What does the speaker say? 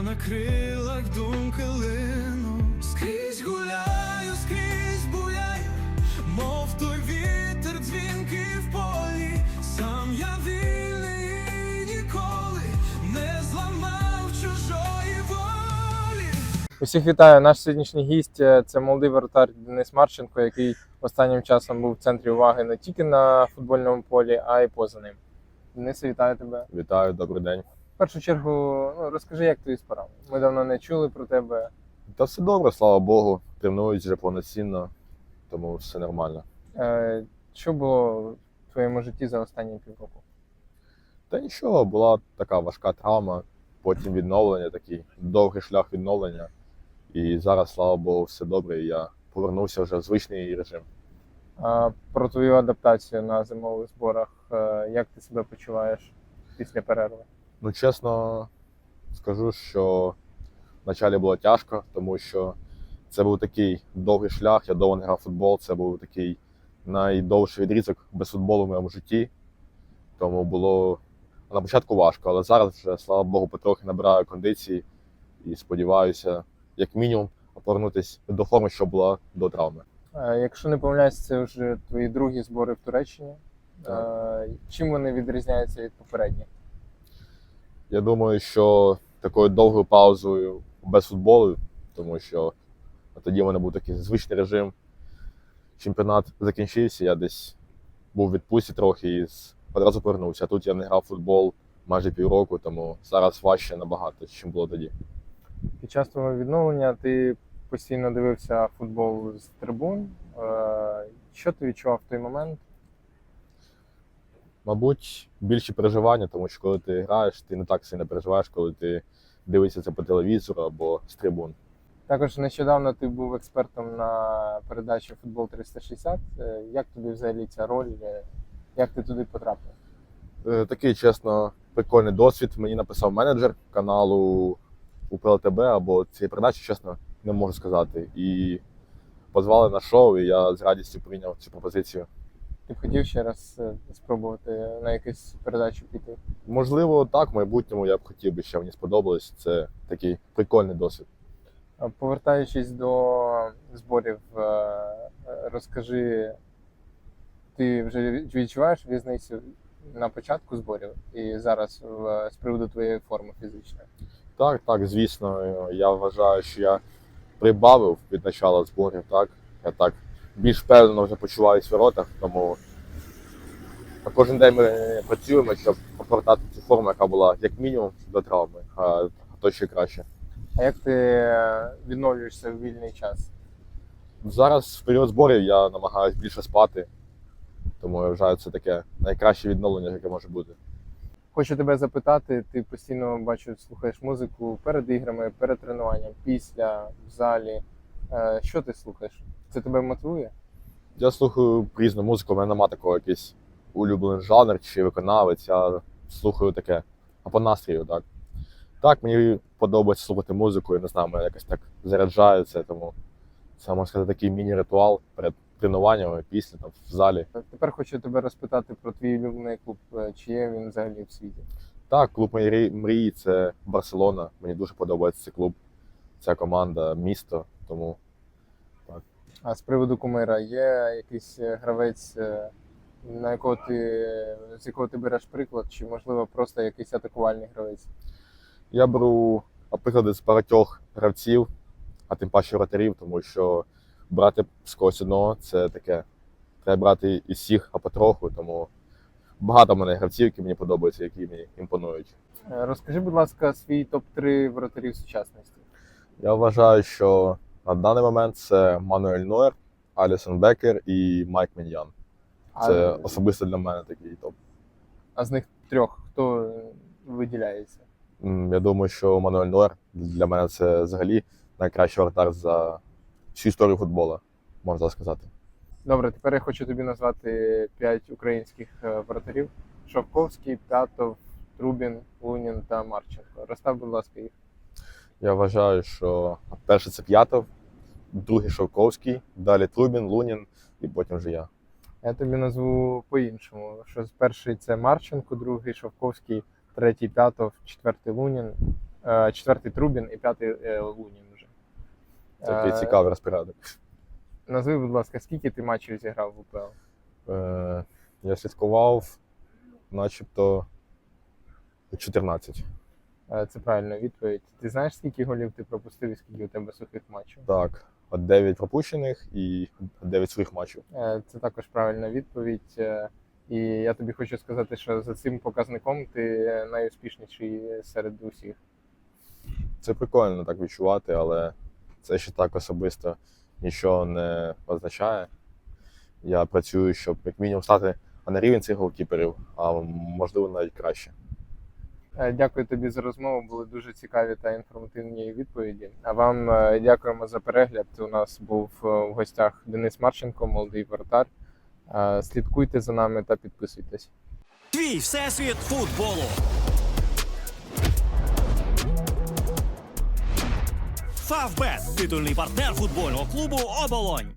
Я на крилах думки лину, скрізь гуляю, скрізь буяю, мов той вітер дзвінкий в полі, сам я вільний і ніколи не зламав чужої волі. Усіх вітаю. Наш сьогоднішній гість е, це молодий воротар Денис Марченко, який останнім часом був в центрі уваги не тільки на футбольному полі, а й поза ним. Денис, вітаю тебе. Вітаю, добрий день. Першу чергу, ну, розкажи, як твої справи. Ми давно не чули про тебе. Та все добре, слава Богу. Тренують вже повноцінно, тому все нормально. Е, Що було в твоєму житті за останні півроку? Та нічого, була така важка травма, потім відновлення, такий довгий шлях відновлення. І зараз, слава Богу, все добре. І я повернувся вже в звичний режим. А про твою адаптацію на зимових зборах, е, як ти себе почуваєш після перерви? Ну, чесно скажу, що вначалі було тяжко, тому що це був такий довгий шлях. Я довго не грав в футбол. Це був такий найдовший відрізок без футболу в моєму житті. Тому було на початку важко, але зараз вже, слава Богу, потрохи набираю кондиції і сподіваюся, як мінімум, повернутися до форми, що була до травми. Якщо не помиляюсь, це вже твої другі збори в Туреччині. Так. Чим вони відрізняються від попередніх? Я думаю, що такою довгою паузою без футболу, тому що тоді в мене був такий звичний режим. Чемпіонат закінчився, я десь був в відпустці трохи і одразу повернувся. Тут я не грав футбол майже півроку, тому зараз важче набагато, ніж було тоді. Під час твого відновлення ти постійно дивився футбол з трибун. Е, Що ти відчував в той момент? Мабуть, більші переживання, тому що коли ти граєш, ти не так сильно переживаєш, коли ти дивишся це по телевізору або з трибун. Також нещодавно ти був експертом на передачі Футбол 360. Е, Як тобі взагалі ця роль? Е, Як ти туди потрапив? Е, Такий, чесно, прикольний досвід. Мені написав менеджер каналу УПЛ ТБ або цієї передачі, чесно, не можу сказати. І позвали на шоу, і я з радістю прийняв цю пропозицію. Ти б хотів ще раз е, спробувати на якусь передачу піти? Можливо, так, в майбутньому я б хотів би, щоб мені сподобалось. Це такий прикольний досвід. Повертаючись до зборів, е, е, розкажи, ти вже відчуваєш різницю на початку зборів і зараз з приводу твоєї форми фізичної? Так, так, звісно, я вважаю, що я прибавив від початку зборів, так. Я так більш впевнено вже почуваюся в воротах, тому кожен день ми працюємо, щоб повертати цю форму, яка була як мінімум до травми, а то ще краще. А як ти відновлюєшся в вільний час? Зараз в період зборів я намагаюся більше спати, тому я вважаю, це таке найкраще відновлення, яке може бути. Хочу тебе запитати, ти постійно бачу, слухаєш музику перед іграми, перед тренуванням, після, в залі. Е, Що ти слухаєш? Це тебе мотивує? Я слухаю різну музику, в мене немає такого якийсь улюблений жанр чи виконавець. Я слухаю таке а по настрою, так. Так, мені подобається слухати музику, я не знаю, мене якось так заряджає це, тому це можна сказати такий міні-ритуал перед тренуваннями, після там в залі. Тепер хочу тебе розпитати про твій улюблений клуб. Е, Чи є він взагалі в світі? Так, клуб моєї мрії це Барселона. Мені дуже подобається цей клуб, ця команда, місто. Тому А з приводу кумира є якийсь е, гравець, е, на якого ти з якого ти береш приклад, чи можливо просто якийсь атакувальний гравець? Я беру приклади з багатьох гравців, а тим паче вратарів, тому що брати з когось одного це таке. Треба брати із всіх, а потроху. Тому багато в мене гравців, які мені подобаються, які мені імпонують. Е, Розкажи, будь ласка, свій топ-3 воротарів сучасності. Я вважаю, що на даний момент це Мануель Нойер, Алісон Бекер і Майк Міньян. Це А, особисто для мене такий топ. а з них трьох хто е, виділяється? Я думаю, що Мануель Нойер для мене це взагалі найкращий вратар за всю історію футболу, можна сказати. Добре, тепер я хочу тобі назвати п'ять українських е, воротарів: Шовковський, П'ятов, Трубін, Лунін та Марченко. Розстав, будь ласка, їх. Я вважаю, що перший це П'ятов, другий Шовковський, далі Трубін, Лунін і потім вже я. Я тобі назву по-іншому. Що перший це Марченко, другий Шовковський, третій П'ятов, четвертий Лунін. е, четвертий Трубін і п'ятий е, Лунін вже. Такий Е, цікавий розпорядок. Назви, будь ласка, скільки ти матчів зіграв в УПЛ? Е, я слідкував, начебто 14. Е, Це правильна відповідь. Ти знаєш, скільки голів ти пропустив і скільки у тебе сухих матчів? Так, от 9 пропущених і 9 своїх матчів. Е, Це також правильна відповідь. Е, І я тобі хочу сказати, що за цим показником ти найуспішніший серед усіх. Це прикольно так відчувати, але це ще так особисто нічого не означає. Я працюю, щоб як мінімум стати а на рівень цих голкіперів, а можливо навіть краще. Е, Дякую тобі за розмову. Були дуже цікаві та інформативні відповіді. А вам е, дякуємо за перегляд. У нас був е, в гостях Денис Марченко, молодий воротар. Слідкуйте за нами та підписуйтесь. Твій всесвіт футболу. Фавбет титульний партнер футбольного клубу Оболонь.